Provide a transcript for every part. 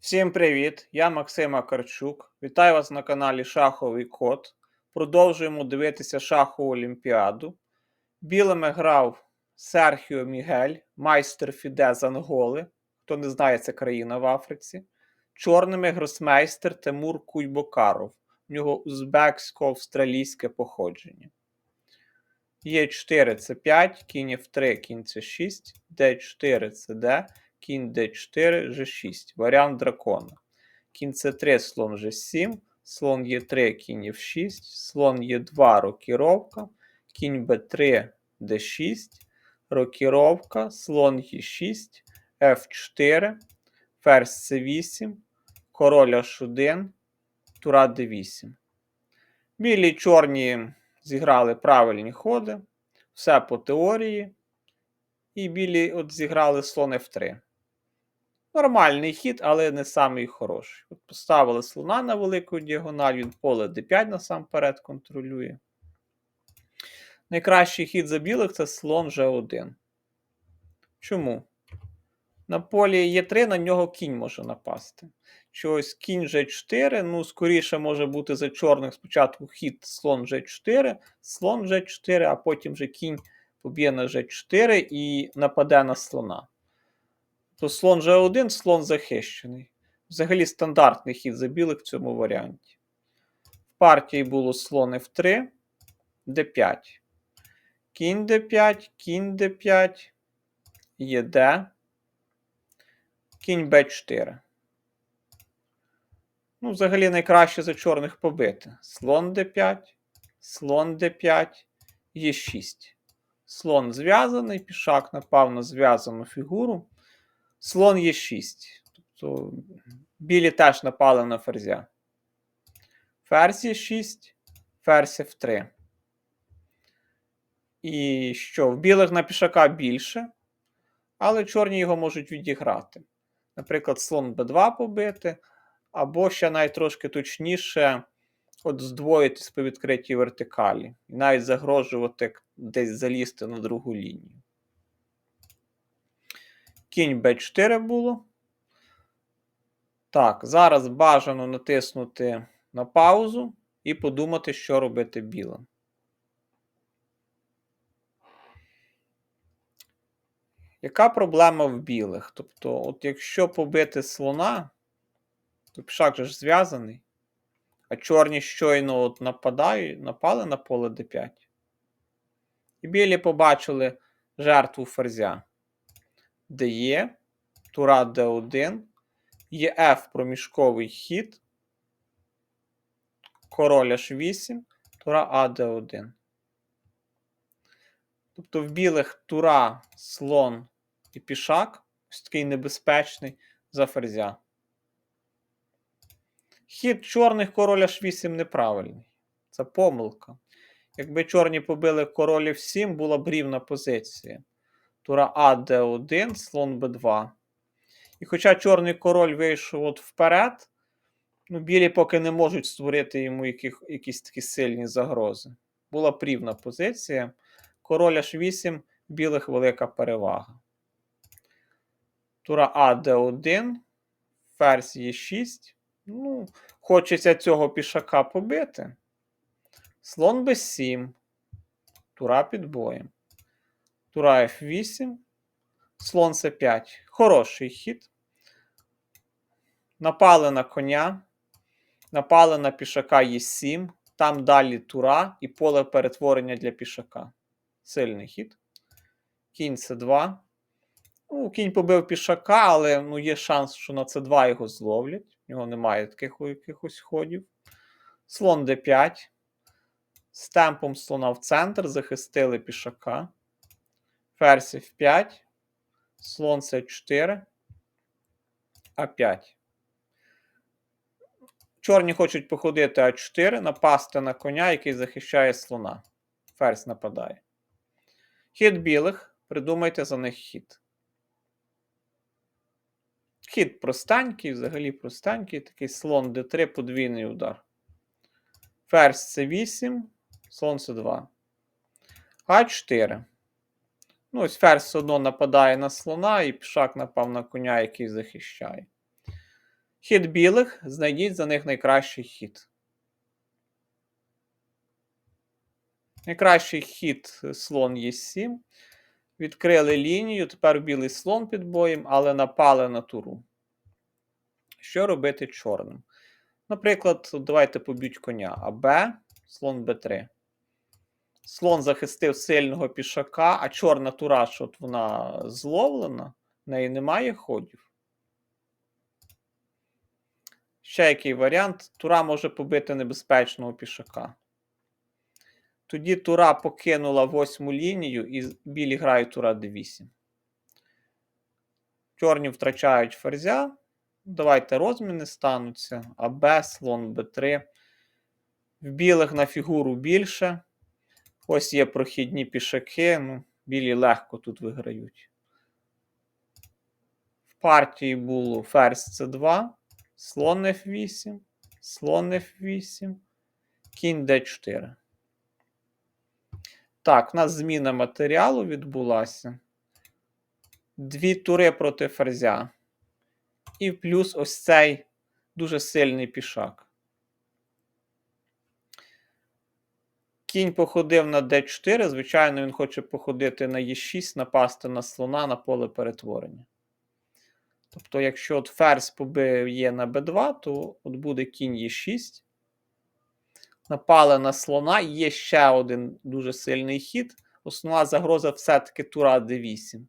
Всім привіт! Я Максим Акарчук. Вітаю вас на каналі Шаховий Код. Продовжуємо дивитися шахову Олімпіаду. Білими грав Серхіо Мігель, майстер Фіде з Анголи. Хто не знає, це країна в Африці. Чорними гросмейстер Тимур Куйбокаров. У нього узбексько-австралійське походження. Є4 це 5, кінь F3, кінь це 6, Д4 це Д, кінь d4, g6. Варіант дракона. Кінь c3, слон g7, слон e3, кінь f6, слон e2, рокіровка, кінь b3, d6, рокіровка, слон e6, f4, ферзь c8, король h1, тура d8. Білі чорні зіграли правильні ходи. Все по теорії. І білі от зіграли слон f3. Нормальний хід, але не самий хороший. От Поставили слона на велику діагональ, він поле d5 насамперед контролює. Найкращий хід за білих це слон G1. Чому? На полі Е3 на нього кінь може напасти. Чогось кінь G4, ну, скоріше може бути за чорних спочатку хід слон G4, слон G4, а потім вже кінь поб'є на G4 і нападе на слона то слон G1, слон захищений. Взагалі стандартний хід за білих в цьому варіанті. В партії було слон F3, D5. Кінь D5, кінь D5, ЄД, кінь B4. Ну, взагалі найкраще за чорних побити. Слон D5, слон D5, Е6. Слон зв'язаний, пішак напав на зв'язану фігуру. Слон є 6. Тобто білі теж напали на ферзя. Ферзь є 6, ферзь F3. І що? В білих на пішака більше, але чорні його можуть відіграти. Наприклад, слон b2 побити, або ще навіть трошки точніше от здвоїтись по відкритій вертикалі. І навіть загрожувати десь залізти на другу лінію. Кінь b4 було. Так, зараз бажано натиснути на паузу і подумати, що робити білим. Яка проблема в білих? Тобто, от якщо побити слона, то пішак же ж зв'язаний, а чорні щойно от нападають, напали на поле d5. І білі побачили жертву ферзя де тура d1, є F проміжковий хід, король h8, тура А d1. Тобто в білих тура, слон і пішак, ось такий небезпечний за ферзя. Хід чорних король h8 неправильний. Це помилка. Якби чорні побили король f7, була б рівна позиція тура А Д1, слон Б2. І хоча чорний король вийшов от вперед, ну, білі поки не можуть створити йому яких, якісь такі сильні загрози. Була прівна позиція. Король H8, білих велика перевага. Тура А Д1, ферзь Е6. Ну, Хочеться цього пішака побити. Слон Б7. Тура під боєм. Тура F8. Слон С5. Хороший хід. Напали на коня. Напали на пішака Е7. Там далі тура і поле перетворення для пішака. Сильний хід. Кінь С2. Ну, Кінь побив пішака, але ну, є шанс, що на С2 його зловлять. У нього немає таких якихось ходів. Слон d5. З темпом слона в центр. Захистили пішака. Ферзь F5, слон С4, А5. Чорні хочуть походити А4, напасти на коня, який захищає слона. Ферзь нападає. Хід білих. Придумайте за них хід. Хід простенький, взагалі простенький, такий слон d3, подвійний удар. Ферзь С8, слон С2. А4. Ну, ось ферзь все одно нападає на слона, і пішак напав на коня, який захищає. Хід білих, знайдіть за них найкращий хід. Найкращий хід е, слон Е7. Відкрили лінію, тепер білий слон під боєм, але напали на туру. Що робити чорним? Наприклад, давайте поб'ють коня АБ, слон Б3. Слон захистив сильного пішака, а чорна тура, от вона зловлена, в неї немає ходів. Ще який варіант? Тура може побити небезпечного пішака. Тоді тура покинула восьму лінію і білі грають тура d8. Чорні втрачають ферзя. Давайте розміни стануться. АБ, слон Б3. В білих на фігуру більше. Ось є прохідні пішаки. Ну, Білі легко тут виграють. В партії було ферзь С2, слон F8, слон F8, кінь D4. Так, у нас зміна матеріалу відбулася. Дві тури проти ферзя. І плюс ось цей дуже сильний пішак. Кінь походив на d4. Звичайно, він хоче походити на e6, напасти на слона на поле перетворення. Тобто, якщо от ферзь побив є на b2, то от буде кінь e6. Напали на слона. Є ще один дуже сильний хід. Основна загроза все-таки тура d8.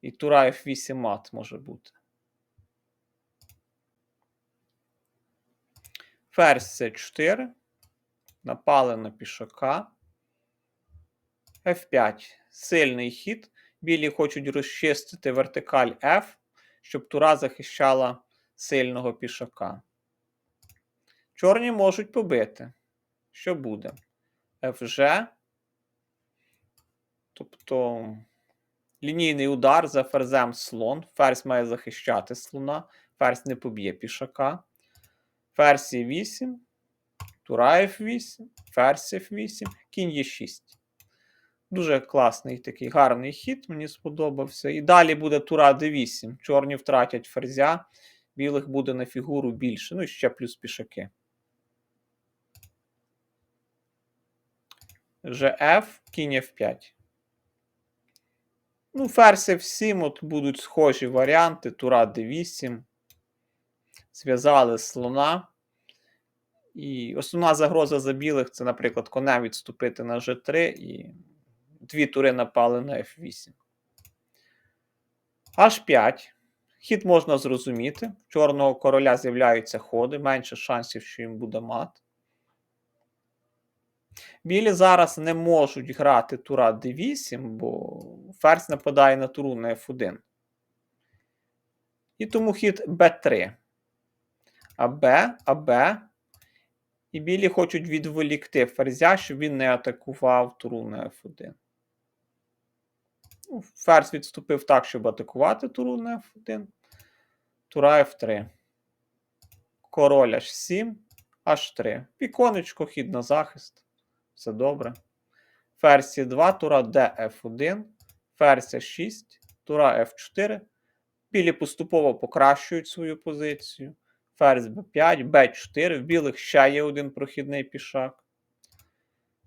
І тура f8 мат може бути. Ферзь c4. Напали на пішака. F5. Сильний хід. Білі хочуть розчистити вертикаль F, щоб тура захищала сильного пішака. Чорні можуть побити. Що буде? FG. Тобто лінійний удар за ферзем слон. Ферзь має захищати слона. Ферзь не поб'є пішака. Ферзь е 8. Тура F8, ферзь F8, кінь Е6. Дуже класний такий гарний хід, мені сподобався. І далі буде тура D8. Чорні втратять ферзя, білих буде на фігуру більше. Ну і ще плюс пішаки. GF, кінь F5. Ну, ферзь F7, от будуть схожі варіанти. Тура D8. Зв'язали слона. І основна загроза за білих це, наприклад, конем відступити на G3 і дві тури напали на F8. H5. Хід можна зрозуміти. В чорного короля з'являються ходи, менше шансів, що їм буде мат. Білі зараз не можуть грати тура d8, бо ферзь нападає на туру на F1. І тому хід b3. АБ, АБ. І білі хочуть відволікти ферзя, щоб він не атакував туру на F1. Ну, Ферзь відступив так, щоб атакувати туру на F1. Тура F3. Король H7, H3. Віконечко, хід на захист. Все добре. Ферзь С2, тура DF1. Ферзь H6, тура F4. Білі поступово покращують свою позицію. Ферзь b5, b4. В білих ще є один прохідний пішак.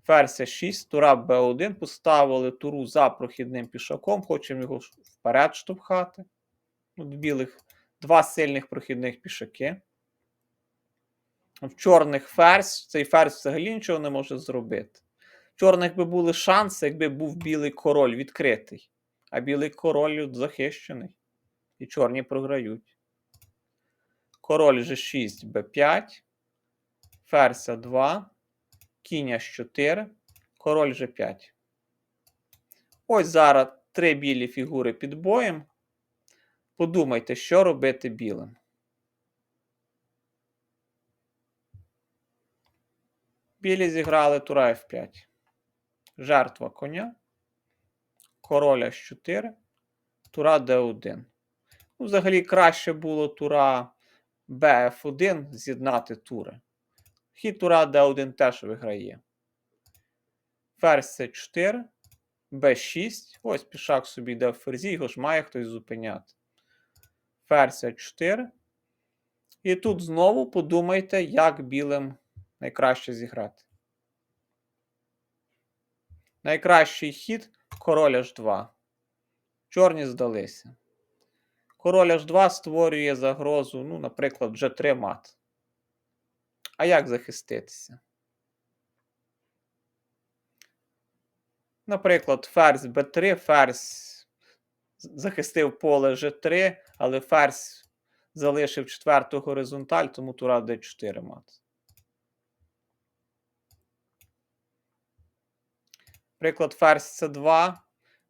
Ферзь 6, тура b1. Поставили туру за прохідним пішаком. Хочемо його вперед штовхати. От в білих два сильних прохідних пішаки. В чорних ферзь. Цей ферзь взагалі нічого не може зробити. В чорних би були шанси, якби був білий король відкритий. А білий король захищений. І чорні програють. Король G6, B5, ферзь 2, кінь H4, король G5. Ось зараз три білі фігури під боєм. Подумайте, що робити білим. Білі зіграли тура F5. Жертва коня. Король H4, тура D1. Ну, Взагалі краще було тура Bf1 з'єднати тури. Хід тура d1 теж виграє. Ферзь c4, b6. Ось пішак собі йде в ферзі, його ж має хтось зупиняти. Ферзь a4, І тут знову подумайте, як білим найкраще зіграти. Найкращий хід король H2. Чорні здалися. Король H2 створює загрозу, ну, наприклад, G3 мат. А як захиститися? Наприклад, ферзь b3, ферзь захистив поле G3, але ферзь залишив четверту горизонталь, тому тура d4 мат. Приклад ферзь c2,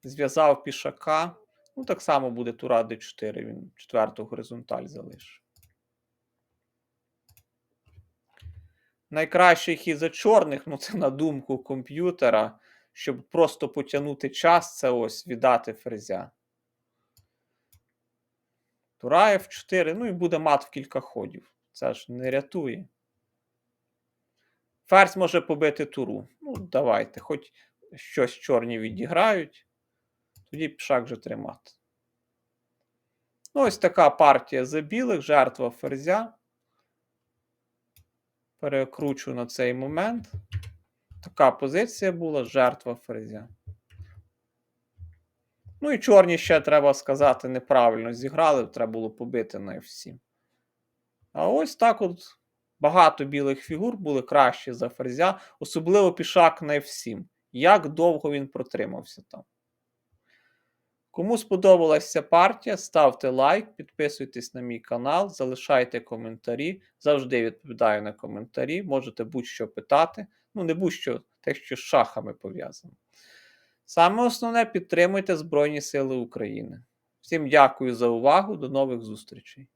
зв'язав пішака. Ну, так само буде тура d4, він четверту горизонталь залишив. Найкращий хід за чорних, ну це на думку комп'ютера, щоб просто потягнути час, це ось віддати ферзя. Тура F4, ну і буде мат в кілька ходів. Це ж не рятує. Ферзь може побити туру. Ну, давайте, хоч щось чорні відіграють. Тоді пішак вже тримати. Ну, ось така партія за білих, жертва ферзя. Перекручу на цей момент. Така позиція була жертва ферзя. Ну і чорні ще треба сказати, неправильно зіграли, треба було побити на F7. А ось так от багато білих фігур були кращі за ферзя, особливо пішак на F7. Як довго він протримався там. Кому сподобалася партія, ставте лайк, підписуйтесь на мій канал, залишайте коментарі. Завжди відповідаю на коментарі. Можете будь-що питати. Ну, не будь-що, те, що з шахами пов'язано. Саме основне підтримуйте Збройні Сили України. Всім дякую за увагу. До нових зустрічей!